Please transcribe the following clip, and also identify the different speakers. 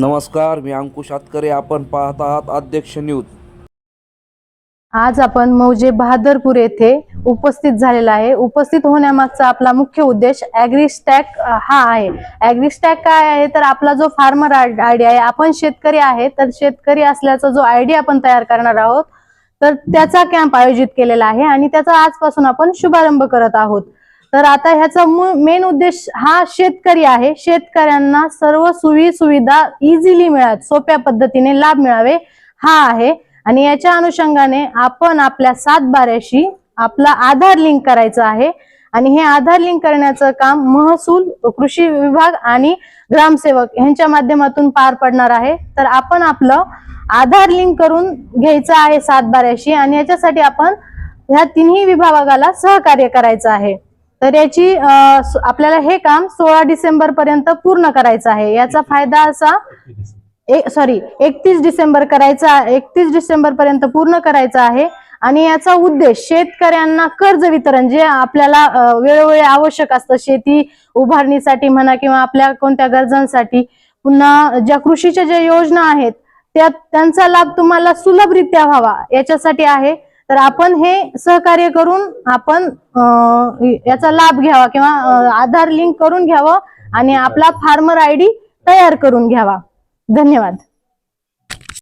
Speaker 1: नमस्कार मी अंकुश आतकरे आपण पाहत आहात अध्यक्ष न्यूज.
Speaker 2: आज आपण मौजे बहादरपूर येथे उपस्थित झालेला आहे. उपस्थित होण्यामागचा आपला मुख्य उद्देश ॲग्रिस्टॅक हा आहे. ॲग्रिस्टॅक काय आहे? तर आपला जो फार्मर आयडिया आहे आपण शेतकरी आहे. तर शेतकरी असल्याचा जो आयडिया आपण तयार करणार आहोत तर त्याचा कॅम्प आयोजित केलेला आहे आणि त्याचा आजपासून आपण शुभारंभ करत आहोत. तर आता ह्याचा मेन उद्देश हा शेतकरी आहे. शेतकऱ्यांना सर्व सुवी सुविधा इझिली मिळाव्यात. सोप्या पद्धतीने लाभ मिळावे. हा आहे. आणि याच्या अनुषंगाने आपण आपल्या सातबाऱ्याशी आपला आधार लिंक करायचा आहे. आणि हे आधार लिंक करण्याचं काम महसूल कृषी विभाग आणि ग्रामसेवक यांच्या माध्यमातून पार पडणार आहे. तर आपण आपलं आधार लिंक करून घ्यायचं आहे सातबाऱ्याशी आणि याच्यासाठी आपण ह्या तिन्ही विभागाला सहकार्य करायचं आहे. तर याची आपल्याला हे काम सोळा डिसेंबर पर्यंत पूर्ण करायचं आहे. याचा फायदा असा सॉरी एकतीस डिसेंबर करायचा एकतीस डिसेंबर पर्यंत पूर्ण करायचा आहे. आणि याचा उद्देश शेतकऱ्यांना कर्ज वितरण जे आपल्याला वेळोवेळी आवश्यक असतं शेती उभारणीसाठी म्हणा किंवा आपल्या कोणत्या गरजांसाठी. पुन्हा ज्या कृषीच्या ज्या योजना आहेत त्या त्यांचा लाभ तुम्हाला सुलभरित्या व्हावा याच्यासाठी आहे. तर आपण हे सहकार्य करून आपण याचा लाभ घ्यावा किंवा आधार लिंक करून घ्यावं आणि आपला फार्मर आयडी तयार करून घ्यावा. धन्यवाद.